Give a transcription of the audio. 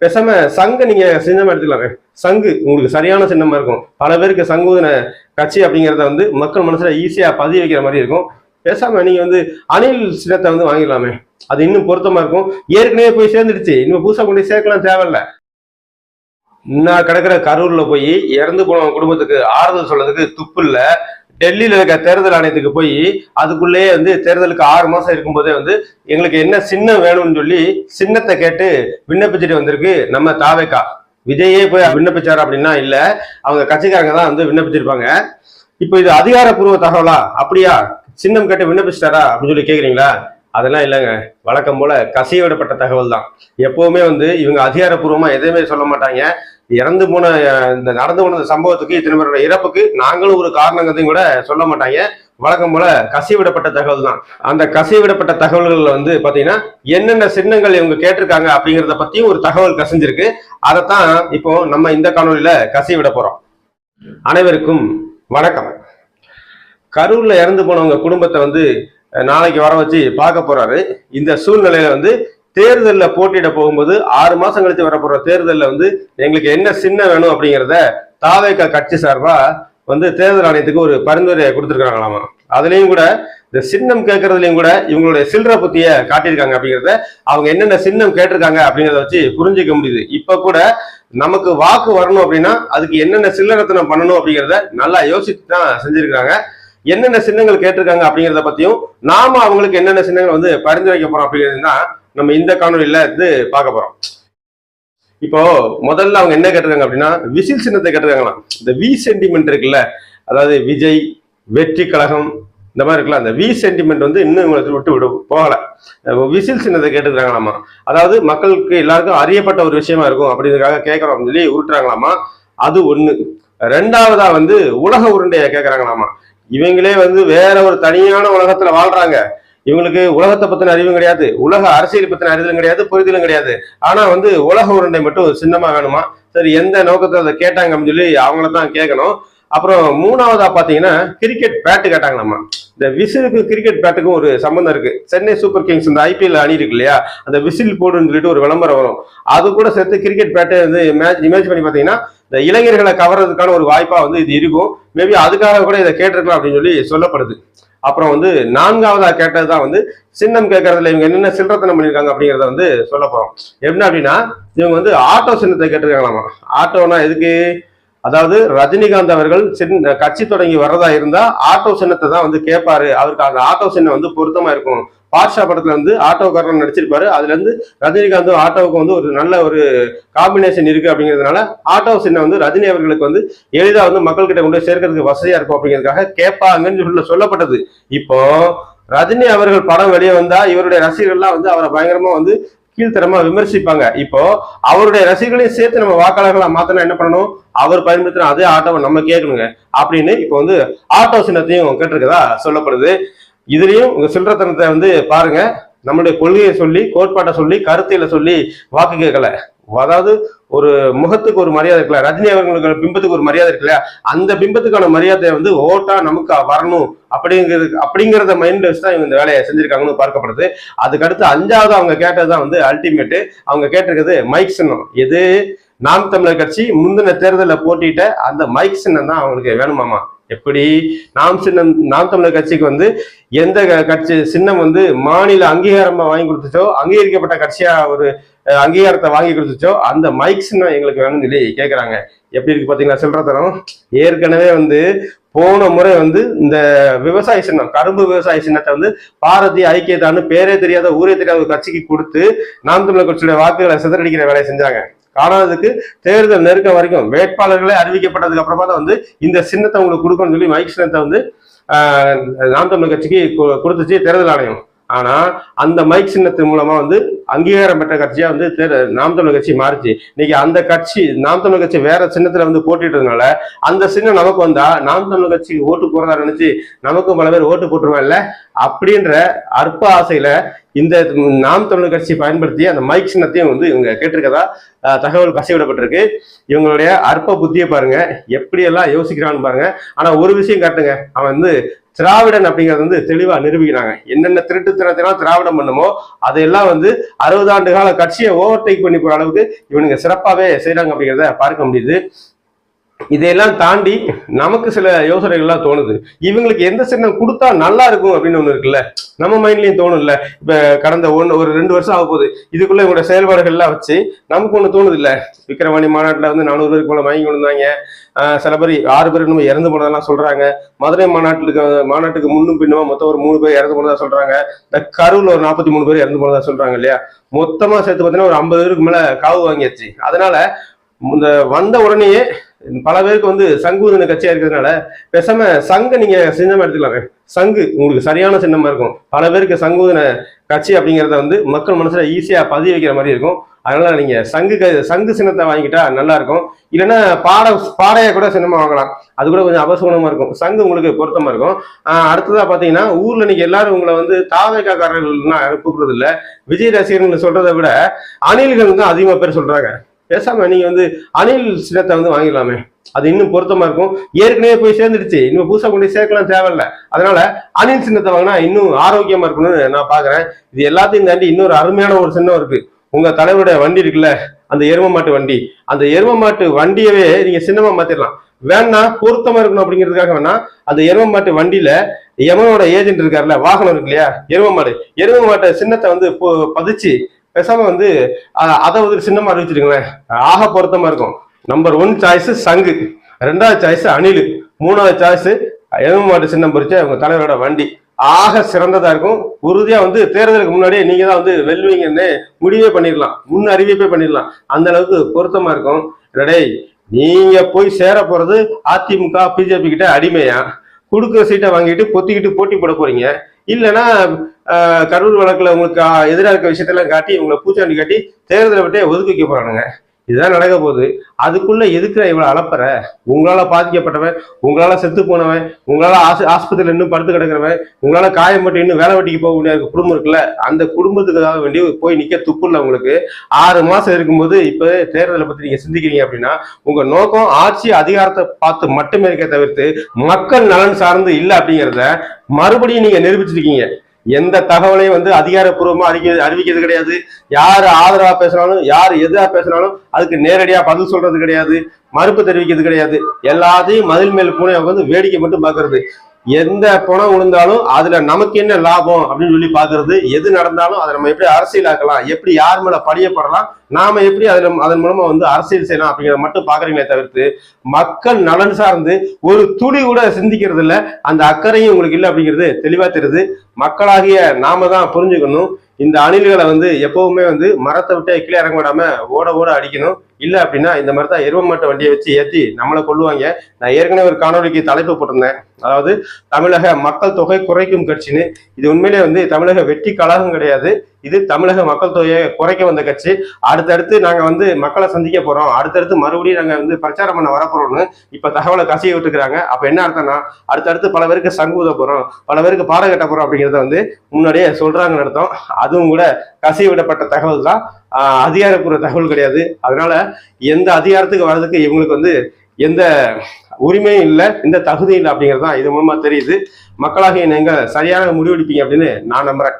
பேசாம சங்கு நீங்க சின்னமா எடுத்துக்கலாம். சங்கு உங்களுக்கு சரியான சின்னமா இருக்கும். பல பேருக்கு சங்குன கட்சி அப்படிங்கிறத வந்து மக்கள் மனசுல ஈஸியா பதிய வைக்கிற மாதிரி இருக்கும். பேசாம நீங்க வந்து அணில் சின்னத்தை வந்து வாங்கிடலாமே. அது இன்னும் பொருத்தமா இருக்கும். ஏற்கனவே போய் சேர்ந்துடுச்சு. இன்னும் புதுசா கொண்டு சேர்க்கலாம் தேவையில்ல. இன்னும் கிடக்கிற கரூர்ல போய் இறந்து போன குடும்பத்துக்கு ஆறுதல் சொல்றதுக்கு துப்பு இல்லை. டெல்லியில இருக்க தேர்தல் ஆணையத்துக்கு போய் அதுக்குள்ளேயே வந்து தேர்தலுக்கு ஆறு மாசம் இருக்கும்போதே வந்து எங்களுக்கு என்ன சின்னம் வேணும்னு சொல்லி சின்னத்தை கேட்டு விண்ணப்பிச்சுட்டு வந்திருக்கு நம்ம தாவேக்கா. விஜயே போய் விண்ணப்பிச்சாரு அப்படின்னா இல்ல. அவங்க கட்சிக்காரங்க தான் வந்து விண்ணப்பிச்சிருப்பாங்க. இப்போ இது அதிகாரப்பூர்வ தகவலா? அப்படியா? சின்னம் கேட்டு விண்ணப்பிச்சிட்டாரா அப்படின்னு சொல்லி கேக்குறீங்களா? அதெல்லாம் இல்லைங்க. வழக்கம் போல கசியவிடப்பட்ட தகவல் தான் எப்பவுமே வந்து இவங்க அதிகாரப்பூர்வமா எதையுமே சொல்ல மாட்டாங்க. இறந்து போன இந்த நடந்து போன சம்பவத்துக்கு இத்தனை பேரோட இறப்புக்கு நாங்களும் ஒரு காரணங்கிறதையும் கூட சொல்ல மாட்டாங்க. வழக்கம் போல கசிவிடப்பட்ட தகவல் தான். அந்த கசிவிடப்பட்ட தகவல்கள்ல வந்து பாத்தீங்கன்னா என்னென்ன சின்னங்கள் இவங்க கேட்டிருக்காங்க அப்படிங்கிறத பத்தியும் ஒரு தகவல் கசிஞ்சிருக்கு. அதைத்தான் இப்போ நம்ம இந்த காணொலியில கசிவிட போறோம். அனைவருக்கும் வணக்கம். கரூர்ல இறந்து போனவங்க குடும்பத்தை வந்து நாளைக்கு வர வச்சு பார்க்க போறாரு. இந்த சூழ்நிலையில வந்து தேர்தலில் போட்டியிட போகும்போது ஆறு மாசம் கழிச்சு வரப்போற தேர்தலில் வந்து எங்களுக்கு என்ன சின்ன வேணும் அப்படிங்கிறத தாவேக கட்சி சார்பா வந்து தேர்தல் ஆணையத்துக்கு ஒரு பரிந்துரையை கொடுத்துருக்காங்களாமா அதுலேயும் கூட இந்த சின்னம் கேட்கறதுலையும் கூட இவங்களுடைய சில்லற புத்திய காட்டியிருக்காங்க அப்படிங்கிறத அவங்க என்னென்ன சின்னம் கேட்டிருக்காங்க அப்படிங்கிறத வச்சு புரிஞ்சிக்க முடியுது. இப்ப கூட நமக்கு வாக்கு வரணும் அப்படின்னா அதுக்கு என்னென்ன சில்லறத்தனம் பண்ணணும் அப்படிங்கிறத நல்லா யோசிச்சு தான் செஞ்சிருக்காங்க என்னென்ன சின்னங்கள் கேட்டிருக்காங்க அப்படிங்கிறத பத்தியும் நாம அவங்களுக்கு என்னென்ன சின்னங்கள் வந்து பரிந்துரைக்க போறோம் அப்படிங்கிறது தான் நம்ம இந்த காணொலியில இருந்து பார்க்க போறோம். இப்போ முதல்ல அவங்க என்ன கேட்டிருக்காங்க அப்படின்னா விசில் சின்னத்தை கேட்டிருக்காங்களாம். இந்த வி சென்டிமெண்ட் இருக்குல்ல அதாவது விஜய் வெற்றி கழகம் இந்த மாதிரி இருக்குல்ல அந்த வி சென்டிமெண்ட் வந்து இன்னும் இவங்களை விட்டு விட போகல. விசில் சின்னத்தை கேட்டுக்கிறாங்களாமா அதாவது மக்களுக்கு எல்லாருக்கும் அறியப்பட்ட ஒரு விஷயமா இருக்கும் அப்படிங்கிறதுக்காக கேட்கறோம் அப்படின்னு சொல்லி உருட்டுறாங்களாமா? அது ஒண்ணு. ரெண்டாவதா வந்து உலக உருண்டையை கேட்கறாங்களாமா? இவங்களே வந்து வேற ஒரு தனியான உலகத்துல வாழ்றாங்க. இவங்களுக்கு உலகத்தை பத்தின அறிவும் கிடையாது. உலக அரசியல் பத்தின அறிதலும் கிடையாது புரிதலும் கிடையாது. ஆனா வந்து உலக உருண்டை மட்டும் சின்னமா வேணுமா? சரி எந்த நோக்கத்தை அதை கேட்டாங்க அப்படின்னு சொல்லி அவங்கள தான் கேட்கணும். அப்புறம் மூணாவதா பாத்தீங்கன்னா கிரிக்கெட் பேட்டு கேட்டாங்களாமா இந்த விசிலுக்கு கிரிக்கெட் பேட்டுக்கும் ஒரு சம்பந்தம் இருக்கு. சென்னை சூப்பர் கிங்ஸ் இந்த ஐபிஎல் அணி இருக்கு இல்லையா? அந்த விசில் போடுன்னு சொல்லிட்டு ஒரு விளம்பரம் வரும். அது கூட சேர்த்து கிரிக்கெட் பேட்டை வந்து மேட்ச் இமேஜ் பண்ணி பாத்தீங்கன்னா இந்த இளைஞர்களை கவர்றதுக்கான ஒரு வாய்ப்பா வந்து இது இருக்கும். மேபி அதுக்காக கூட இதை கேட்டிருக்கலாம் அப்படின்னு சொல்லி சொல்லப்படுது. அப்புறம் வந்து நான்காவதா கேட்டது தான் வந்து சின்னம் கேட்கறதுல இவங்க என்னென்ன சில்லறத்தனம் பண்ணியிருக்காங்க அப்படிங்கிறத வந்து சொல்ல போறோம். என்ன அப்படின்னா இவங்க வந்து ஆட்டோ சின்னத்தை கேட்டிருக்காங்களாமா? ஆட்டோனா எதுக்கு? அதாவது ரஜினிகாந்த் அவர்கள் சின்ன கட்சி தொடங்கி வர்றதா இருந்தா ஆட்டோ சின்னத்தை தான் வந்து கேட்பாரு அவருக்கு அந்த ஆட்டோ சின்னம் வந்து பொருத்தமா இருக்கும். பாட்ஷா படத்துல வந்து ஆட்டோக்காரன் நடிச்சிருப்பாரு. அதுல இருந்து ரஜினிகாந்த் ஆட்டோவுக்கு வந்து ஒரு நல்ல ஒரு காம்பினேஷன் இருக்கு அப்படிங்கிறதுனால ஆட்டோ சின்னம் வந்து ரஜினி அவர்களுக்கு வந்து எளிதா வந்து மக்கள் கிட்ட கொண்டு சேர்க்கறதுக்கு வசதியா இருக்கும் அப்படிங்கிறதுக்காக கேட்பாங்கன்னு சொல்ல சொல்லப்பட்டது. இப்போ ரஜினி அவர்கள் படம் வெளியே வந்தா இவருடைய ரசிகர்கள்லாம் வந்து அவரை பயங்கரமா வந்து கீழ்த்தரமா விமர்சிப்பாங்க. இப்போ அவருடைய ரசிகர்களையும் சேர்த்து நம்ம வாக்காளர்களா மாத்தணும் என்ன பண்ணணும்? அவர் பயன்படுத்தின அதே ஆட்டோவை நம்ம கேட்கணுங்க. அப்படின்னு இப்போ வந்து ஆட்டோ சின்னத்தையும் கேட்டிருக்கதா சொல்லப்படுது. இதுலயும் உங்க சில்லறத்தனத்தை வந்து பாருங்க. நம்முடைய கொள்கையை சொல்லி கோட்பாட்டை சொல்லி கருத்தியல சொல்லி வாக்கு கேட்கல. அதாவது ஒரு முகத்துக்கு ஒரு மரியாதை இருக்குல்ல? ரஜினி அவர்களுக்கு பிம்பத்துக்கு ஒரு மரியாதை இருக்குல்ல? அந்த பிம்பத்துக்கான மரியாதையை வந்து ஓட்டா நமக்கு வரணும் அப்படிங்கிறது அப்படிங்கிறத மைண்ட் வச்சு தான் இவங்க இந்த வேலையை செஞ்சிருக்காங்கன்னு பார்க்கப்படுது. அதுக்கடுத்து அஞ்சாவது அவங்க கேட்டதுதான் வந்து அல்டிமேட்டு அவங்க கேட்டிருக்கிறது மைக் சின்னம். எது? நாம் தமிழர் கட்சி முந்தின தேர்தலில் போட்டிட்ட அந்த மைக் சின்னம் தான் அவங்களுக்கு வேணுமாமா? எப்படி நாம் சின்னம் நாம் தமிழர் கட்சிக்கு வந்து எந்த க- கட்சி சின்னம் வந்து மாநில அங்கீகாரமா வாங்கி கொடுத்துச்சோ அங்கீகரிக்கப்பட்ட கட்சியா ஒரு அங்கீகாரத்தை வாங்கி கொடுத்துச்சோ அந்த மைக் சின்னம் எங்களுக்கு வேணும்னு சொல்லி கேட்குறாங்க எப்படி இருக்கு பாத்தீங்கன்னா சில்லறத்தனம் ஏற்கனவே வந்து போன முறை வந்து இந்த விவசாய சின்னம் கரும்பு விவசாய சின்னத்தை வந்து பாரதி ஐக்கியத்தான்னு பேரே தெரியாத ஊரே தெரியாத ஒரு கட்சிக்கு கொடுத்து நாம் தமிழர் கட்சியுடைய வாக்குகளை சிதறடிக்கிற வேலையை செஞ்சாங்க. காணாததுக்கு தேர்தல் நெருக்கம் வரைக்கும் வேட்பாளர்களே அறிவிக்கப்பட்டதுக்கு அப்புறமா தான் வந்து இந்த சின்னத்தை உங்களுக்கு கொடுக்கணும்னு சொல்லி மைக் சின்னத்தை வந்து நாம் தமிழ் கட்சிக்கு கொடுத்துச்சு தேர்தல் ஆணையம். ஆனா அந்த மைக் சின்னத்தின் மூலமா வந்து அங்கீகாரம் பெற்ற கட்சியா வந்து தேர் நாம் தமிழர் கட்சி மாறுச்சு. இன்னைக்கு அந்த கட்சி நாம் தமிழர் கட்சி வேற சின்னத்துல வந்து போட்டிட்டதுனால அந்த சின்னம் நமக்கு வந்தா நாம் தமிழர் கட்சிக்கு ஓட்டு போறதா நினைச்சு நமக்கும் பல பேர் ஓட்டு போட்டுருவாங்கல்ல அப்படின்ற அற்ப ஆசையில இந்த நாம் தமிழர் கட்சி பயன்படுத்தி அந்த மைக் சின்னத்தையும் வந்து இவங்க கேட்டிருக்கதா தகவல் கசிவிடப்பட்டிருக்கு. இவங்களுடைய அற்ப புத்தியை பாருங்க எப்படியெல்லாம் யோசிக்கிறான்னு பாருங்க. ஆனா ஒரு விஷயம் காட்டுங்க அவன் வந்து திராவிடன் அப்படிங்கறது வந்து தெளிவா நிரூபிக்கிறாங்க. என்னென்ன திருட்டுத்தனத்தெல்லாம் திராவிடம் பண்ணுமோ அதையெல்லாம் வந்து அறுபது ஆண்டு கால கட்சியை ஓவர்டேக் பண்ணி போற அளவுக்கு இவனுங்க சிறப்பாவே செய்யறாங்க அப்படிங்கிறத பார்க்க முடியுது. இதையெல்லாம் தாண்டி நமக்கு சில யோசனைகள்லாம் தோணுது. இவங்களுக்கு எந்த சின்னம் கொடுத்தா நல்லா இருக்கும் அப்படின்னு ஒண்ணு இருக்குல்ல? நம்ம மைண்ட்லயும் தோணும்ல. இப்ப கடந்த ஒன்று ஒரு ரெண்டு வருஷம் ஆக போகுது. இதுக்குள்ள இவங்களோட செயல்பாடுகள்லாம் வச்சு நமக்கு ஒண்ணு தோணுது இல்ல விக்கிரவாணி மாநாட்டுல வந்து நானூறு பேருக்கு போல வாங்கி கொண்டு வந்தாங்க சில பேர் ஆறு பேர் நம்ம இறந்து போனதெல்லாம் சொல்றாங்க. மதுரை மாநாட்டுக்கு மாநாட்டுக்கு முன்னும் பின்னுமா மொத்தம் ஒரு மூணு பேர் இறந்து போனதா சொல்றாங்க. இந்த கரூர்ல ஒரு நாற்பத்தி மூணு பேர் இறந்து போனதா சொல்றாங்க இல்லையா? மொத்தமா சேர்த்து பார்த்தீங்கன்னா ஒரு ஐம்பது பேருக்கு மேல காவு வாங்கியாச்சு. அதனால இந்த வந்த உடனேயே பல பேருக்கு வந்து சங்குதன கட்சியா இருக்கிறதுனால பேசாம சங்க நீங்க சின்னமா எடுத்துக்கலாமே. சங்கு உங்களுக்கு சரியான சின்னமா இருக்கும். பல பேருக்கு சங்குதன கட்சி அப்படிங்கறத வந்து மக்கள் மனசுல ஈஸியா பதிய வைக்கிற மாதிரி இருக்கும். அதனால நீங்க சங்கு சங்கு சின்னத்தை வாங்கிட்டா நல்லா இருக்கும். இல்லைன்னா பாட பாடையை கூட சின்னமா வாங்கலாம். அது கூட கொஞ்சம் அபசகுணமா இருக்கும். சங்கு உங்களுக்கு பொருத்தமா இருக்கும். அடுத்ததா பாத்தீங்கன்னா ஊர்ல நீங்க எல்லாரும் உங்களை வந்து தாவேக்காரர்கள்னா கூப்பிடுறது இல்ல விஜய் ரசிகர்கள் சொல்றதை விட அணில்கள் தான் அதிகமா பேர் சொல்றாங்க. பேசாம நீங்க வந்து அணில் சின்னத்தை வந்து வாங்கிடலாமே. அது இன்னும் பொருத்தமா இருக்கும். ஏற்கனவே போய் சேர்ந்துடுச்சு. இன்னும் புதுசா கொண்டு சேர்க்கலாம் தேவையில்ல. அதனால அணில் சின்னத்தை வாங்கினா இன்னும் ஆரோக்கியமா இருக்கணும்னு நான் பாக்குறேன். இது எல்லாத்தையும் தாண்டி இன்னொரு அருமையான ஒரு சின்னம் இருக்கு. உங்க தலைவருடைய வண்டி இருக்குல்ல அந்த எரும மாட்டு வண்டி. அந்த எரும மாட்டு வண்டியவே நீங்க சின்னமா மாத்திரலாம். வேணா பொருத்தமா இருக்கணும் அப்படிங்கிறதுக்காக வேணா அந்த எரும மாட்டு வண்டியில எமனோட ஏஜென்ட் இருக்காருல்ல வாகனம் இருக்கு இல்லையா? எரும மாடு. எரும மாட்டை சின்னத்தை வந்து பதிச்சு பேசாம வந்து அதை வந்து சின்னமா அறிவிச்சிருங்களேன் ஆக பொருத்தமா இருக்கும். நம்பர் ஒன் சாய்ஸ் சங்கு. ரெண்டாவது சாய்ஸ் அணில். மூணாவது சாய்ஸ் எரும மாட்டு சின்னம் பறிச்சு அவங்க தலைவரோட வண்டி. ஆக சிறந்ததா இருக்கும். உறுதியா வந்து தேர்தலுக்கு முன்னாடியே நீங்க தான் வந்து வெல்வீங்கன்னு முடிவே பண்ணிடலாம். முன் அறிவிப்பே பண்ணிடலாம். அந்த அளவுக்கு பொருத்தமா இருக்கும். ரெடே நீங்க போய் சேர போறது அதிமுக பிஜேபி கிட்ட அடிமையா? கொடுக்குற சீட்டை வாங்கிட்டு பொத்திக்கிட்டு போட்டி போட போறீங்க. இல்லைன்னா கரூர் வழக்கில் உங்களுக்கு எதிராக இருக்க விஷயத்தெல்லாம் காட்டி உங்களை பூச்சாண்டி காட்டி தேர்தலை விட்டே ஒதுக்கி வைக்க போறானுங்க. இதுதான் நடக்க போகுது. அதுக்குள்ள எதுக்குற இவ்வளவு அளப்பற உங்களால பாதிக்கப்பட்டவன் உங்களால செத்து போனவன் உங்களால ஆஸ் ஆஸ்பத்திரியில இன்னும் படுத்து கிடக்கிறவன் உங்களால காயம்பட்டு இன்னும் வேலை வெட்டிக்கு போக முடியாத குடும்பம் இருக்குல்ல அந்த குடும்பத்துக்காக வேண்டி போய் நிக்க துப்பு இல்லை உங்களுக்கு. ஆறு மாசம் இருக்கும்போது இப்ப தேர்தலை பத்தி நீங்க சிந்திக்கிறீங்க அப்படின்னா உங்க நோக்கம் ஆட்சி அதிகாரத்தை பார்த்து மட்டுமே இருக்க தவிர்த்து மக்கள் நலன் சார்ந்து இல்லை அப்படிங்கிறத மறுபடியும் நீங்க நிரூபிச்சிருக்கீங்க. எந்த தகவலையும் வந்து அதிகாரப்பூர்வமா அறிக்க அறிவிக்கிறது கிடையாது. யார் ஆதரவா பேசினாலும் யார் எதிராக பேசினாலும் அதுக்கு நேரடியா பதில் சொல்றது கிடையாது. மறுப்பு தெரிவிக்கிறது கிடையாது. எல்லாத்தையும் மதில் மேல் பூனை வந்து வேடிக்கை மட்டும் பாக்குறது எந்த பணம் விழுந்தாலும் அதுல நமக்கு என்ன லாபம் அப்படின்னு சொல்லி பாக்குறது எது நடந்தாலும் அதை நம்ம எப்படி அரசியலாக்கலாம் எப்படி யார் மேல படியப்படலாம் நாம எப்படி அதுல அதன் மூலமா வந்து அரசியல் செய்யலாம் அப்படிங்கிறத மட்டும் பாக்குறீங்களே தவிர்த்து மக்கள் நலன் சார்ந்து ஒரு துளி கூட சிந்திக்கிறது இல்ல அந்த அக்கறையும் உங்களுக்கு இல்லை அப்படிங்கிறது தெளிவா தெரியுது. மக்களாகிய நாம தான் புரிஞ்சுக்கணும். இந்த அணில்களை வந்து எப்பவுமே வந்து மரத்தை விட்டு கீழே இறங்க விடாம ஓட ஓட அடிக்கணும். இல்ல அப்படின்னா இந்த மாதிரி தான் எருவ மாட்டை வண்டியை வச்சு ஏத்தி நம்மளை கொள்ளுவாங்க நான் ஏற்கனவே ஒரு காணொலிக்கு தலைப்பு போட்டிருந்தேன். அதாவது தமிழக மக்கள் தொகை குறைக்கும் கட்சின்னு. இது உண்மையிலே வந்து தமிழக வெற்றி கழகம் கிடையாது. இது தமிழக மக்கள் தொகையை குறைக்க வந்த கட்சி. அடுத்தடுத்து நாங்க வந்து மக்களை சந்திக்க போறோம். அடுத்தடுத்து மறுபடியும் நாங்க வந்து பிரச்சாரம் பண்ண வரப்போறோம்னு இப்ப தகவலை கசிய விட்டுக்கிறாங்க அப்ப என்ன அர்த்தம்னா அடுத்தடுத்து பல பேருக்கு சங்கூத போறோம். பல பேருக்கு பாடம் கட்ட போறோம் அப்படிங்கிறத வந்து முன்னாடியே சொல்றாங்கன்னு அர்த்தம். அதுவும் கூட கசிய விடப்பட்ட தகவல் தான். அதிகாரப்பூர்வ தகவல் கிடையாது. அதனால எந்த அதிகாரத்துக்கு வர்றதுக்கு இவங்களுக்கு வந்து எந்த உரிமையும் இல்லை எந்த தகுதியும் இல்லை அப்படிங்கிறது தான் இது மூலமா தெரியுது. மக்களாகிய நீங்கள் சரியான முடிவெடுப்பீங்க அப்படின்னு நான் நம்புறேன்.